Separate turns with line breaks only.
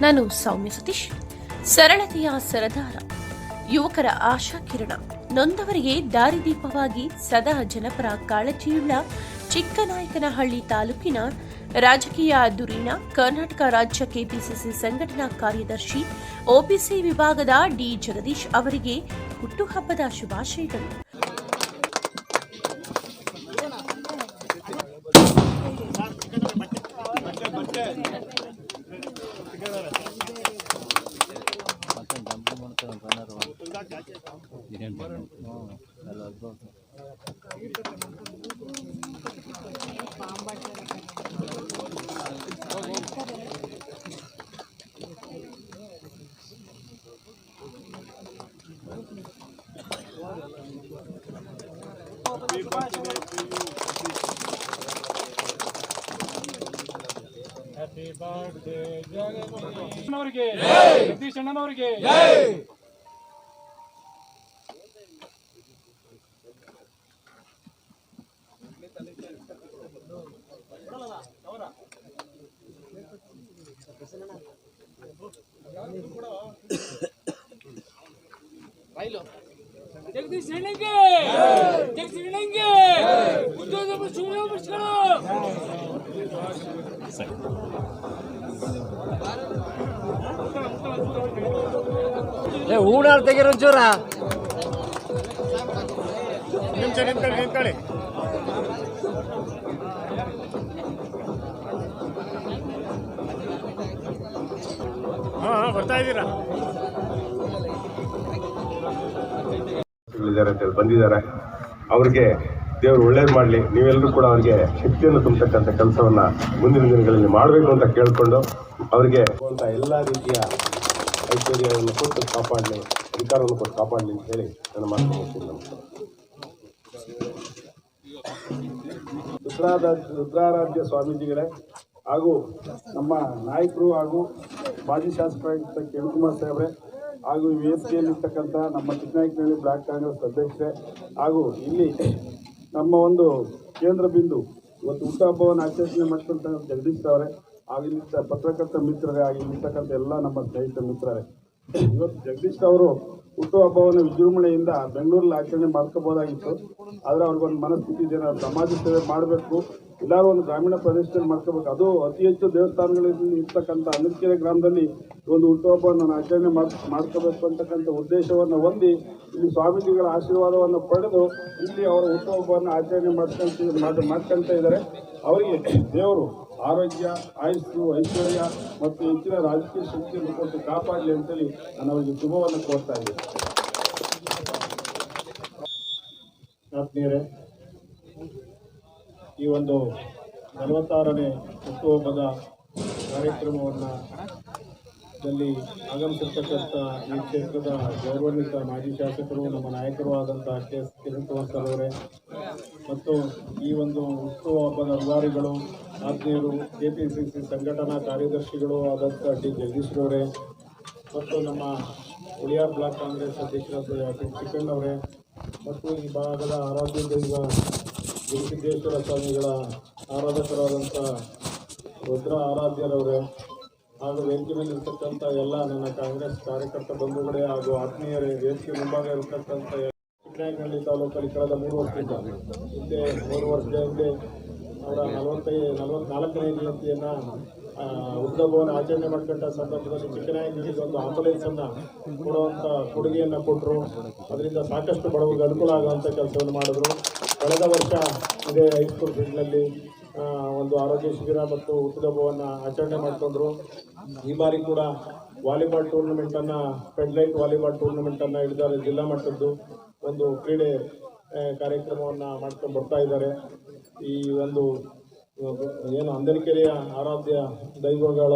ನಾನು ಸೌಮ್ಯ ಸತೀಶ್. ಸರಳತೆಯ ಸರದಾರ. ಯುವಕರ ಆಶಾ ಕಿರಣ. ನೊಂದವರಿಗೆ ದಾರಿದೀಪವಾಗಿ ಸದಾ ಜನಪರ ಕಾಳಜಿಯುಳ್ಳ ಚಿಕ್ಕನಾಯಕನಹಳ್ಳಿ ತಾಲೂಕಿನ ರಾಜಕೀಯ ಧುರೀಣ ಕರ್ನಾಟಕ ರಾಜ್ಯ ಕೆಪಿಸಿಸಿ ಸಂಘಟನಾ ಕಾರ್ಯದರ್ಶಿ ಒಬಿಸಿ ವಿಭಾಗದ ಡಿ ಜಗದೀಶ್ ಅವರಿಗೆ ಹುಟ್ಟುಹಬ್ಬದ ಶುಭಾಶಯಗಳು.
ಹ್ಯಾಪಿ ಬರ್ತ್ಡೇ ಜಗದೀಶನವರಿಗೆ ಜಗದೀಶ್ ಅಣ್ಣನವರಿಗೆ ಜಗದೀಶ್ ಅಣ್ಣಂಗೆ ಜಗದೀಶ್ ಅಣ್ಣಂಗೆ ಉದ್ಯೋಗ ಶುಭಾಶಯಗಳು
ಏ ಹೂಣಾರ್ ತೆಗೀರ ಒಂಚೂರ.
ನಿಮಿಷ ನಿಂತ್ಕೊಳ್ಳಿ ನಿಂತ್ಕೊಳ್ಳಿ ಹಾ ಹಾ ಬರ್ತಾ ಇದ್ದೀರಾ?
ಇದ್ದಾರೆ ಅಂತೇಳಿ ಬಂದಿದ್ದಾರೆ. ಅವ್ರಿಗೆ ದೇವರು ಒಳ್ಳೇದು ಮಾಡಲಿ ನೀವೆಲ್ಲರೂ ಕೂಡ ಅವರಿಗೆ ಶಕ್ತಿಯನ್ನು ತುಂಬತಕ್ಕಂಥ ಕೆಲಸವನ್ನು ಮುಂದಿನ ದಿನಗಳಲ್ಲಿ ಮಾಡಬೇಕು ಅಂತ ಕೇಳಿಕೊಂಡು ಅವರಿಗೆ ಅಂತ ಎಲ್ಲ ರೀತಿಯ ಐಶ್ವರ್ಯವನ್ನು ಕೊಟ್ಟು ಕಾಪಾಡಲಿ, ಅಧಿಕಾರವನ್ನು ಕೊಟ್ಟು ಕಾಪಾಡಲಿ ಅಂತ ಹೇಳಿ ನನ್ನ ಮಾತು ಮುಗಿಸ್ತೀನಿ. ನಮಸ್ಕಾರ. ರುದ್ರಾದ ರುದ್ರಾರಾಧ್ಯ ಸ್ವಾಮೀಜಿಗಳೇ, ಹಾಗೂ ನಮ್ಮ ನಾಯಕರು ಹಾಗೂ ಮಾಜಿ ಶಾಸಕರಾಗಿದ್ದ ಕುಮಾರ್ ಸಾಹೇಬ್ರೆ ಹಾಗೂ ವೇದಿಕೆಯಲ್ಲಿರ್ತಕ್ಕಂಥ ನಮ್ಮ ಚಿಕ್ಕನಾಯಕನಹಳ್ಳಿ ಬ್ಲಾಕ್ ಕಾಂಗ್ರೆಸ್ ಅಧ್ಯಕ್ಷರೇ ಹಾಗೂ ಇಲ್ಲಿ ನಮ್ಮ ಒಂದು ಕೇಂದ್ರ ಬಿಂದು ಇವತ್ತು ಹುಟ್ಟುಹಬ್ಬವನ್ನು ಆಚರಣೆ ಮಾಡ್ಕೊಂತ ಜಗದೀಶ್ ಅವರೇ ಆಗಿನ ಪತ್ರಕರ್ತ ಮಿತ್ರರೇ ಆಗಿಲ್ಲಿರ್ತಕ್ಕಂಥ ಎಲ್ಲ ನಮ್ಮ ಸ್ನೇಹಿತ ಮಿತ್ರರೇ. ಇವತ್ತು ಜಗದೀಶ್ ಅವರು ಹುಟ್ಟುಹಬ್ಬವನ್ನು ವಿಜೃಂಭಣೆಯಿಂದ ಬೆಂಗಳೂರಲ್ಲಿ ಆಚರಣೆ ಮಾಡ್ಕೋಬೋದಾಗಿತ್ತು ಆದರೆ ಅವ್ರಿಗೊಂದು ಮನಸ್ಥಿತಿ ನಾವು ಸಮಾಜ ಸೇವೆ ಮಾಡಬೇಕು ಎಲ್ಲರೂ ಒಂದು ಗ್ರಾಮೀಣ ಪ್ರದೇಶದಲ್ಲಿ ಮಾಡ್ಕೋಬೇಕು. ಅದು ಅತಿ ಹೆಚ್ಚು ದೇವಸ್ಥಾನಗಳಲ್ಲಿ ಇರ್ತಕ್ಕಂಥ ಅನಕೆರೆ ಗ್ರಾಮದಲ್ಲಿ ಒಂದು ಹುಟ್ಟುಹಬ್ಬವನ್ನು ಆಚರಣೆ ಮಾಡ್, ಮಾಡ್ಕೋಬೇಕು ಅಂತಕ್ಕಂಥ ಉದ್ದೇಶವನ್ನು ಹೊಂದಿ, ಇಲ್ಲಿ ಸ್ವಾಮೀಜಿಗಳ ಆಶೀರ್ವಾದವನ್ನು ಪಡೆದು ಇಲ್ಲಿ ಅವರ ಹುಟ್ಟುಹಬ್ಬವನ್ನು ಆಚರಣೆ ಮಾಡ್ಕೊಂತ, ಮಾಡ್- ಮಾಡ್ಕೊಂತ ಇದ್ದಾರೆ. ಅವರಿಗೆ ದೇವರು ಆರೋಗ್ಯ, ಆಯುಸ್ಸು, ಐಶ್ವರ್ಯ ಮತ್ತು ಹೆಚ್ಚಿನ ರಾಜಕೀಯ ಶಕ್ತಿಯನ್ನು ಕೊಟ್ಟು ಕಾಪಾಡಲಿ ಅಂತೇಳಿ ನಾನು ಅವರಿಗೆ ಶುಭವನ್ನು ಕೋರ್ತಾ ಇದ್ದೇನೆ. ಆತ್ಮೀಯರೇ ಈ ಒಂದು ನಲವತ್ತಾರನೇ ಹುಟ್ಟುಹಬ್ಬದ ಕಾರ್ಯಕ್ರಮವನ್ನು ದಲ್ಲಿ ಆಗಮಿಸಿರ್ತಕ್ಕಂಥ ಈ ಕ್ಷೇತ್ರದ ಗೌರವಾನ್ವಿತ ಮಾಜಿ ಶಾಸಕರು, ನಮ್ಮ ನಾಯಕರು ಆದಂಥ ಕೆ. ಎಸ್. ಕಿರಣ್ ಕುಮಾರ್ ಅವರೇ. ಮತ್ತು ಈ ಒಂದು ಹುಟ್ಟುಹಬ್ಬದ ಅಧಿಕಾರಿಗಳು, ಆತ್ಮೀಯರು ಕೆ ಪಿ ಸಿ ಸಿ ಸಂಘಟನಾ ಕಾರ್ಯದರ್ಶಿಗಳು ಆದಂಥ ಡಿ ಜಗದೀಶ್ರವರೇ ಮತ್ತು ನಮ್ಮ ಉಳಿಯಾರ್ ಬ್ಲಾಕ್ ಕಾಂಗ್ರೆಸ್ ಅಧ್ಯಕ್ಷರಾದ ಅಶೋಕ್ ಚಿಕ್ಕಣ್ಣವರೇ ಮತ್ತು ಈ ಭಾಗದ ಆರಾಧ್ಯ ದೈವ ಗುರುಸಿದ್ದೇಶ್ವರ ಸ್ವಾಮಿಗಳ ಆರಾಧಕರಾದಂಥ ರುದ್ರ ಆರಾಧ್ಯರವರೇ ಹಾಗೂ ವೇದಿಕೆ ಮೇಲೆ ಇರ್ತಕ್ಕಂಥ ಎಲ್ಲ ನನ್ನ ಕಾಂಗ್ರೆಸ್ ಕಾರ್ಯಕರ್ತ ಬಂಧುಗಳೇ ಹಾಗೂ ಆತ್ಮೀಯರೇ, ವೇದಿಕೆ ಮುಂಭಾಗ ಇರತಕ್ಕಂಥ ಚಿಕ್ಕನಾಯಕನಹಳ್ಳಿ ತಾಲೂಕಲ್ಲಿ ಕಳೆದ ಮೂರು ವರ್ಷದಿಂದ, ಹಿಂದೆ ಮೂರು ವರ್ಷದ ಹಿಂದೆ ಅವರ ನಲವತ್ತೈದು, ನಲವತ್ನಾಲ್ಕನೇ ಜಯಂತಿಯನ್ನು ಹುಟ್ಟುಹಬ್ಬವನ್ನು ಆಚರಣೆ ಮಾಡ್ಕೊಂಡ ಸಂದರ್ಭದಲ್ಲಿ ಚಿಕ್ಕನಾಯಕನಿಗೆ ಒಂದು ಆಂಬುಲೆನ್ಸನ್ನು ಕೊಡುವಂಥ ಕೊಡುಗೆಯನ್ನು ಕೊಟ್ಟರು ಅದರಿಂದ ಸಾಕಷ್ಟು ಬಡವರಿಗೆ ಅನುಕೂಲ ಆಗುವಂಥ ಕೆಲಸವನ್ನು ಮಾಡಿದ್ರು. ಕಳೆದ ವರ್ಷ ಇದೇ ಹೈಸ್ಕೂಲ್ ಫೀಲ್ಡ್ನಲ್ಲಿ ಒಂದು ಆರೋಗ್ಯ ಶಿಬಿರ ಮತ್ತು ಹುಟ್ಟುಹಬ್ಬವನ್ನು ಆಚರಣೆ ಮಾಡಿಕೊಂಡ್ರು. ಈ ಬಾರಿ ಕೂಡ ವಾಲಿಬಾಲ್ ಟೂರ್ನಮೆಂಟನ್ನು ಫೆಡ್ಲೈಟ್ ವಾಲಿಬಾಲ್ ಟೂರ್ನಮೆಂಟನ್ನು ಹಿಡಿದಾರೆ ಜಿಲ್ಲಾ ಮಟ್ಟದ್ದು. ಒಂದು ಕ್ರೀಡೆ ಕಾರ್ಯಕ್ರಮವನ್ನು ಮಾಡ್ಕೊಂಡು ಬರ್ತಾ ಇದ್ದಾರೆ. ಈ ಒಂದು ಏನು ಅಂದರಿಕೆರೆಯ ಆರಾಧ್ಯ ದೈವಗಳ